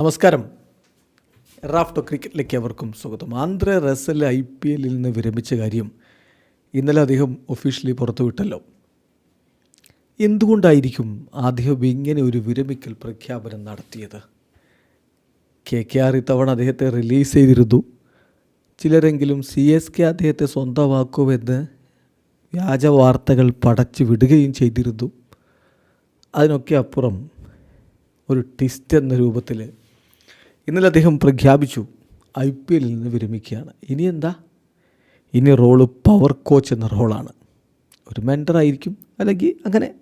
നമസ്കാരം. റാഫ്റ്റോ ക്രിക്കറ്റിലേക്ക് അവർക്കും സ്വാഗതം. ആന്ധ്ര റസൽ ഐ പി എല്ലിൽ നിന്ന് വിരമിച്ച കാര്യം ഇന്നലെ അദ്ദേഹം ഒഫീഷ്യലി പുറത്തുവിട്ടല്ലോ. എന്തുകൊണ്ടായിരിക്കും അദ്ദേഹം ഇങ്ങനെ ഒരു വിരമിക്കൽ പ്രഖ്യാപനം നടത്തിയത്? കെ കെ ആർ ഇത്തവണ അദ്ദേഹത്തെ റിലീസ് ചെയ്തിരുന്നു. ചിലരെങ്കിലും സി എസ് കെ അദ്ദേഹത്തെ സ്വന്തമാക്കുമെന്ന് വ്യാജ വാർത്തകൾ പടച്ചു വിടുകയും ചെയ്തിരുന്നു. അതിനൊക്കെ അപ്പുറം ഒരു ട്വിസ്റ്റ് എന്ന രൂപത്തിൽ ഇന്നലെ അദ്ദേഹം പ്രഖ്യാപിച്ചു ഐ പി എല്ലിൽ നിന്ന് വിരമിക്കുകയാണ്. ഇനി എന്താ? ഇനി റോൾ പവർ കോച്ച് എന്ന റോളാണ് ഒരു മെന്ററായിരിക്കും അല്ലെങ്കിൽ അങ്ങനെ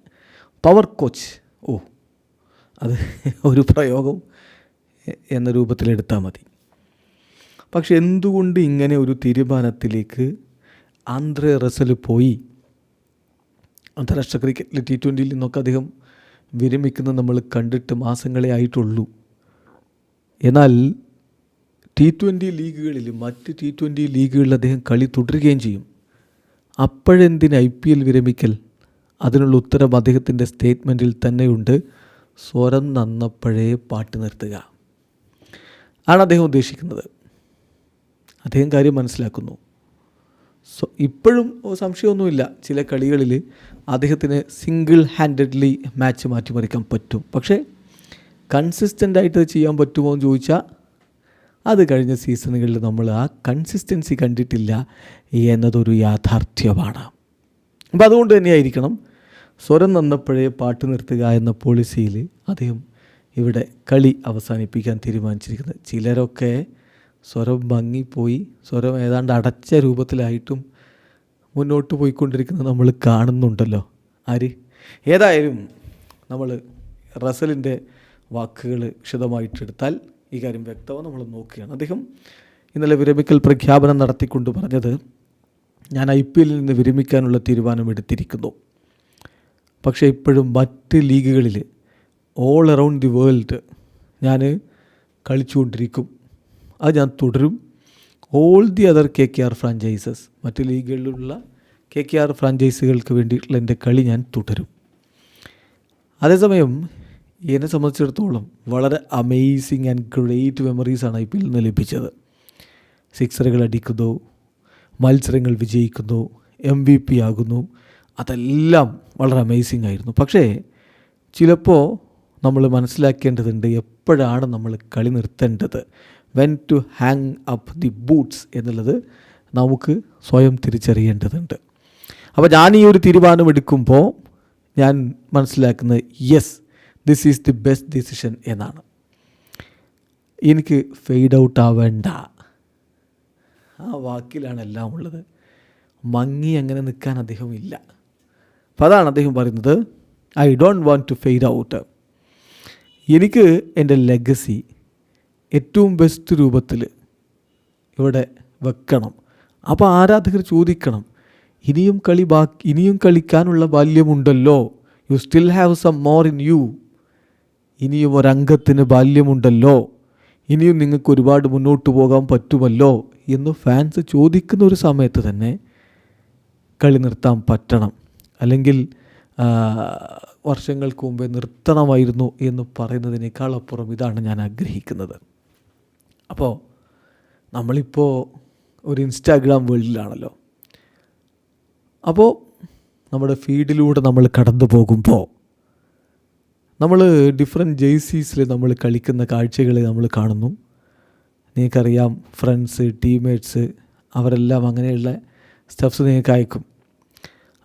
പവർ കോച്ച് ഓ അത് ഒരു പ്രയോഗം എന്ന രൂപത്തിലെടുത്താൽ മതി. പക്ഷെ എന്തുകൊണ്ട് ഇങ്ങനെ ഒരു തീരുമാനത്തിലേക്ക് ആന്ധ്ര റസൽ പോയി? അന്താരാഷ്ട്ര ക്രിക്കറ്റിൽ ടി ട്വന്റിയിൽ നിന്നൊക്കെ അധികം വിരമിക്കുന്നത് നമ്മൾ കണ്ടിട്ട് മാസങ്ങളെ ആയിട്ടുള്ളൂ. എന്നാൽ ടി ട്വന്റി ലീഗുകളിൽ മറ്റ് ടി ട്വന്റി ലീഗുകളിൽ അദ്ദേഹം കളി തുടരുകയും ചെയ്യും. അപ്പോഴെന്തിന് ഐ പി എൽ വിരമിക്കൽ? അതിനുള്ള ഉത്തരം അദ്ദേഹത്തിന്റെ സ്റ്റേറ്റ്മെന്റിൽ തന്നെയുണ്ട്. സ്വരം നന്നപ്പോഴേ പാട്ട് നിർത്തുക. ആണ് അദ്ദേഹം ഉദ്ദേശിക്കുന്നത്. അദ്ദേഹം കാര്യം മനസ്സിലാക്കുന്നു. സോ ഇപ്പോഴും സംശയമൊന്നുമില്ല. ചില കളികളിൽ അദ്ദേഹത്തിന് സിംഗിൾ ഹാൻഡഡ്ലി മാച്ച് മാറ്റിമറിക്കാൻ പറ്റും. പക്ഷേ കൺസിസ്റ്റന്റ് ആയിട്ട് ചെയ്യാൻ പറ്റുമോ എന്ന് ചോദിച്ചാൽ അത് കഴിഞ്ഞ സീസണുകളിൽ നമ്മൾ ആ കൺസിസ്റ്റൻസി കണ്ടിട്ടില്ല എന്നതൊരു യാഥാർത്ഥ്യമാണ്. അപ്പോൾ അതുകൊണ്ട് തന്നെയായിരിക്കണം സ്വരം നന്നപ്പോഴേ പാട്ട് നിർത്തുക എന്ന പോളിസിയിൽ അദ്ദേഹം ഇവിടെ കളി അവസാനിപ്പിക്കാൻ തീരുമാനിച്ചിരിക്കുന്നത്. ചിലരൊക്കെ സ്വരം ഭംഗിപ്പോയി സ്വരം ഏതാണ്ട് അടച്ച രൂപത്തിലായിട്ടും മുന്നോട്ട് പോയിക്കൊണ്ടിരിക്കുന്നത് നമ്മൾ കാണുന്നുണ്ടല്ലോ. ആര്? ഏതായാലും നമ്മൾ റസലിന്റെ വാക്കുകൾ വിശദമായിട്ടെടുത്താൽ ഈ കാര്യം വ്യക്തമാണ് നമ്മൾ നോക്കുകയാണ്. അദ്ദേഹം ഇന്നലെ വിരമിക്കൽ പ്രഖ്യാപനം നടത്തിക്കൊണ്ട് പറഞ്ഞത് ഞാൻ ഐ പി എല്ലിൽ നിന്ന് വിരമിക്കാനുള്ള തീരുമാനമെടുത്തിരിക്കുന്നു പക്ഷേ ഇപ്പോഴും മറ്റ് ലീഗുകളിൽ ഓൾ അറൗണ്ട് ദി വേൾഡ് ഞാൻ കളിച്ചുകൊണ്ടിരിക്കും. അത് ഞാൻ തുടരും. All the other K K R franchises മറ്റ് ലീഗുകളിലുള്ള കെ കെ ആർ ഫ്രാഞ്ചൈസികൾക്ക് വേണ്ടിയിട്ടുള്ള എന്റെ കളി ഞാൻ തുടരും. അതേസമയം എന്നെ സംബന്ധിച്ചിടത്തോളം വളരെ അമേസിങ് ആൻഡ് ഗ്രേറ്റ് മെമ്മറീസാണ് ഐ പി എല്ലിൽ നിന്ന് ലഭിച്ചത്. സിക്സറുകൾ അടിക്കുന്നു മത്സരങ്ങൾ വിജയിക്കുന്നു എം വി പി ആകുന്നു അതെല്ലാം വളരെ അമേസിങ് ആയിരുന്നു. പക്ഷേ ചിലപ്പോൾ നമ്മൾ മനസ്സിലാക്കേണ്ടതുണ്ട് എപ്പോഴാണ് നമ്മൾ കളി നിർത്തേണ്ടത്. When to hang up the boots എന്നുള്ളത് നമുക്ക് സ്വയം തിരിച്ചറിയേണ്ടതുണ്ട്. അപ്പോൾ ഞാൻ ഈ ഒരു തീരുമാനം എടുക്കുമ്പോൾ ഞാൻ മനസ്സിലാക്കുന്നത് yes this is the best decision എന്നാണ്. എനിക്ക് ഫെയ്ഡ് ഔട്ട് ആവേണ്ട. ആ വാക്കിലാണ് എല്ലാം ഉള്ളത്. മങ്ങി അങ്ങനെ നിൽക്കാൻ അദ്ദേഹം ഇല്ല. അപ്പോൾ അതാണ് അദ്ദേഹം പറയുന്നത് I don't want to fade out എനിക്ക് എന്റെ ലെഗസി ഏറ്റവും ബെസ്റ്റ് രൂപത്തിൽ ഇവിടെ വെക്കണം. അപ്പോൾ ആരാധകർ ചോദിക്കണം ഇനിയും കളി ബാക്കി ഇനിയും കളിക്കാനുള്ള ബാല്യമുണ്ടല്ലോ? You still have some more in you ഇനിയും ഒരംഗത്തിന് ബാല്യമുണ്ടല്ലോ. ഇനിയും നിങ്ങൾക്ക് ഒരുപാട് മുന്നോട്ട് പോകാൻ പറ്റുമല്ലോ എന്ന് ഫാൻസ് ചോദിക്കുന്ന ഒരു സമയത്ത് തന്നെ കളി നിർത്താൻ പറ്റണം. അല്ലെങ്കിൽ വർഷങ്ങൾക്ക് മുമ്പേ നിർത്തണമായിരുന്നു എന്ന് പറയുന്നതിനേക്കാൾ അപ്പുറം ഇതാണ് ഞാൻ ആഗ്രഹിക്കുന്നത്. അപ്പോൾ നമ്മളിപ്പോൾ ഒരു ഇൻസ്റ്റാഗ്രാം വേൾഡിലാണല്ലോ. അപ്പോൾ നമ്മുടെ ഫീഡിലൂടെ നമ്മൾ കടന്നു പോകുമ്പോൾ നമ്മൾ ഡിഫറെന്റ് ജേഴ്സീസിൽ നമ്മൾ കളിക്കുന്ന കാഴ്ചകൾ നമ്മൾ കാണുന്നു. നിങ്ങൾക്കറിയാം ഫ്രണ്ട്സ് ടീംമേറ്റ്സ് അവരെല്ലാം അങ്ങനെയുള്ള സ്റ്റെപ്സ് നിങ്ങൾക്ക് അയക്കും.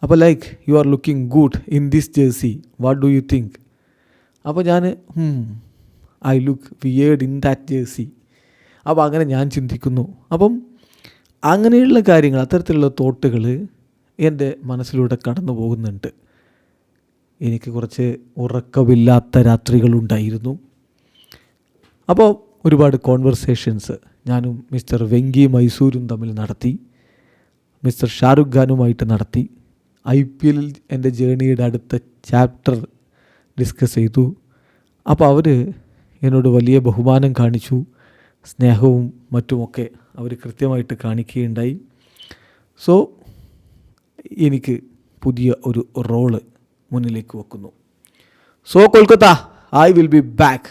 അപ്പോൾ like you are looking good in this jersey what do you think അപ്പോൾ ഞാൻ I look weird in that jersey അപ്പോൾ അങ്ങനെ ഞാൻ ചിന്തിക്കുന്നു. അപ്പം അങ്ങനെയുള്ള കാര്യങ്ങൾ അത്തരത്തിലുള്ള തോട്ടുകൾ എന്റെ മനസ്സിലൂടെ കടന്നു പോകുന്നുണ്ട് എനിക്ക് കുറച്ച് ഉറക്കമില്ലാത്ത രാത്രികളുണ്ടായിരുന്നു. അപ്പോൾ ഒരുപാട് കോൺവെർസേഷൻസ് ഞാനും മിസ്റ്റർ വെങ്കി മൈസൂരും തമ്മിൽ നടത്തി. മിസ്റ്റർ ഷാറുഖ് ഖാനുമായിട്ട് നടത്തി. ഐ പി എല്ലിൽ എന്റെ ജേണിയുടെ അടുത്ത ചാപ്റ്റർ ഡിസ്കസ് ചെയ്തു. അപ്പോൾ അവർ എന്നോട് വലിയ ബഹുമാനം കാണിച്ചു. സ്നേഹവും മറ്റുമൊക്കെ അവർ കൃത്യമായിട്ട് കാണിക്കുകയുണ്ടായി. സോ എനിക്ക് പുതിയ ഒരു റോൾ മുന്നിലേക്ക് വെക്കുന്നു. So Kolkata I will be back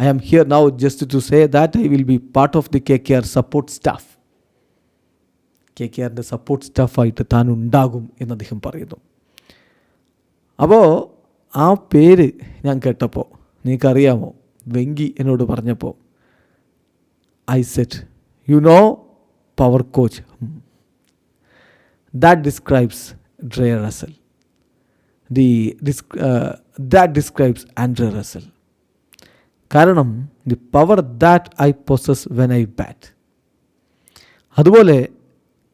I am here now just to say that I will be part of the K K R support staff K K ആറിന്റെ സപ്പോർട്ട് സ്റ്റാഫായിട്ട് താൻ ഉണ്ടാകും എന്ന് അദ്ദേഹം പറയുന്നു. അപ്പോൾ ആ പേര് ഞാൻ കേട്ടപ്പോൾ നിനക്കറിയാമോ വെങ്കി എന്നോട് പറഞ്ഞപ്പോൾ I said you know power coach that describes Dre Russell the this that describes Andre Russell കാരണം the power that I possess when I bat അതുപോലെ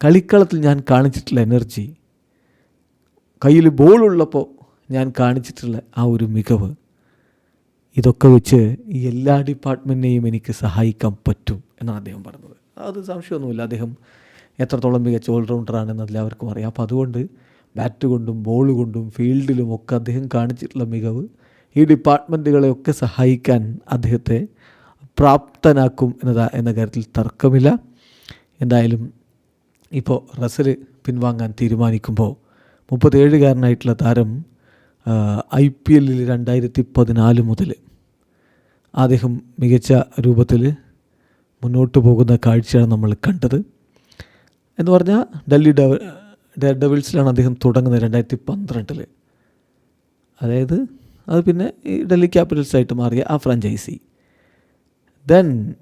കളിക്കളത്തിൽ ഞാൻ കാണിച്ചിട്ടുള്ള എനർജി കയ്യിൽ ബോളുള്ളപ്പോൾ ഞാൻ കാണിച്ചിട്ടുള്ള ആ ഒരു മികവ് ഇതൊക്കെ വെച്ച് എല്ലാ ഡിപ്പാർട്ട്മെന്റിനെയും എനിക്ക് സഹായിക്കാൻ പറ്റും എന്നാണ് അദ്ദേഹം പറഞ്ഞത്. അത് സംശയമൊന്നുമില്ല. അദ്ദേഹം എത്രത്തോളം മികച്ച ഓൾറൗണ്ടറാണെന്ന് എല്ലാവർക്കും അറിയാം. അപ്പോൾ അതുകൊണ്ട് ബാറ്റ് കൊണ്ടും ബോൾ കൊണ്ടും ഫീൽഡിലും ഒക്കെ അദ്ദേഹം കാണിച്ചിട്ടുള്ള മികവ് ഈ ഡിപ്പാർട്ട്മെന്റുകളെയൊക്കെ സഹായിക്കാൻ അദ്ദേഹത്തെ പ്രാപ്തനാക്കും എന്നതാ എന്ന കാര്യത്തിൽ തർക്കമില്ല. എന്തായാലും ഇപ്പോൾ റസൽ പിൻവാങ്ങാൻ തീരുമാനിക്കുമ്പോൾ മുപ്പത്തേഴുകാരനായിട്ടുള്ള താരം ഐ പി എല്ലിൽ രണ്ടായിരത്തി പതിനാല് മുതൽ അദ്ദേഹം മികച്ച രൂപത്തിൽ മുന്നോട്ട് പോകുന്ന കാഴ്ചയാണ് നമ്മൾ കണ്ടത്. എന്ന് പറഞ്ഞാൽ ഡൽഹി ഡെവ ഡെയർ ഡെവിൾസിലാണ് അദ്ദേഹം തുടങ്ങുന്നത് രണ്ടായിരത്തി പന്ത്രണ്ടിൽ അതായത് അത് പിന്നെ ഈ ഡൽഹി ക്യാപിറ്റൽസായിട്ട് മാറിയ ആ ഫ്രാഞ്ചൈസി ദെൻ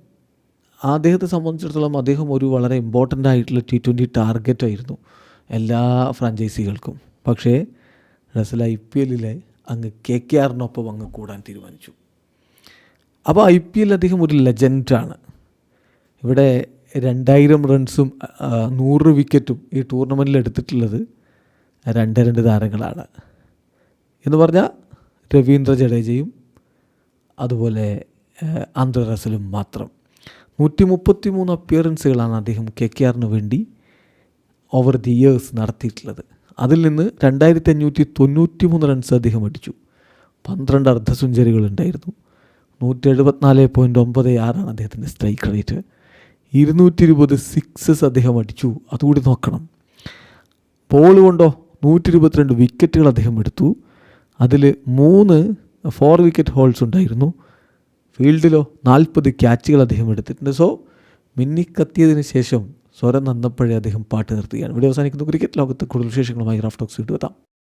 അദ്ദേഹത്തെ സംബന്ധിച്ചിടത്തോളം അദ്ദേഹം ഒരു വളരെ ഇമ്പോർട്ടന്റ് ആയിട്ടുള്ള ടി ട്വന്റി ടാർഗറ്റ് ആയിരുന്നു എല്ലാ ഫ്രാഞ്ചൈസികൾക്കും പക്ഷേ റസൽ ഐ പി എല്ലിലെ അങ്ങ് കെ കെ ആറിനൊപ്പം അങ്ങ് കൂടാൻ തീരുമാനിച്ചു. അപ്പോൾ ഐ പി എൽ അദ്ദേഹം ഒരു ലെജൻഡാണ് ഇവിടെ രണ്ടായിരം റൺസും നൂറ് വിക്കറ്റും ഈ ടൂർണമെന്റിൽ എടുത്തിട്ടുള്ളത് രണ്ട് രണ്ട് താരങ്ങളാണ്. എന്ന് പറഞ്ഞാൽ രവീന്ദ്ര ജഡേജയും അതുപോലെ ആന്ധ്ര റസലും മാത്രം. നൂറ്റി മുപ്പത്തി മൂന്ന് അപ്പിയറൻസുകളാണ് അദ്ദേഹം കെ കെ ആറിന് വേണ്ടി ഓവർ ദി ഇയേഴ്സ് നടത്തിയിട്ടുള്ളത്. അതിൽ നിന്ന് രണ്ടായിരത്തി അഞ്ഞൂറ്റി തൊണ്ണൂറ്റി മൂന്ന് റൺസ് അദ്ദേഹം അടിച്ചു. പന്ത്രണ്ട് അർദ്ധ സെഞ്ചുറികൾ ഉണ്ടായിരുന്നു. നൂറ്റി എഴുപത്തിനാല് പോയിന്റ് ഒമ്പത് ആറാണ് അദ്ദേഹത്തിന്റെ സ്ട്രൈക്ക് റേറ്റ് ഇരുന്നൂറ്റി ഇരുപത് സിക്സസ് അദ്ദേഹം അടിച്ചു. അതുകൂടി നോക്കണം. ബോൾ കൊണ്ടോ നൂറ്റി ഇരുപത്തിരണ്ട് വിക്കറ്റുകൾ അദ്ദേഹം എടുത്തു. അതിൽ മൂന്ന് ഫോർ വിക്കറ്റ് ഹോൾസ് ഉണ്ടായിരുന്നു. ഫീൽഡിലോ നാൽപ്പത് ക്യാച്ചുകൾ അദ്ദേഹം എടുത്തിട്ടുണ്ട്. സോ മിന്നിക്കത്തിയതിന് ശേഷം സ്വരം നന്നപ്പോഴേ അദ്ദേഹം പാട്ട് നിർത്തുകയാണ്. ഇവിടെ അവസാനിക്കുന്നു. ക്രിക്കറ്റ് ലോകത്ത് കൂടുതൽ വിശേഷങ്ങളുമായി റാഫ്റ്റോക്സ് ഇട്ടുവെത്താം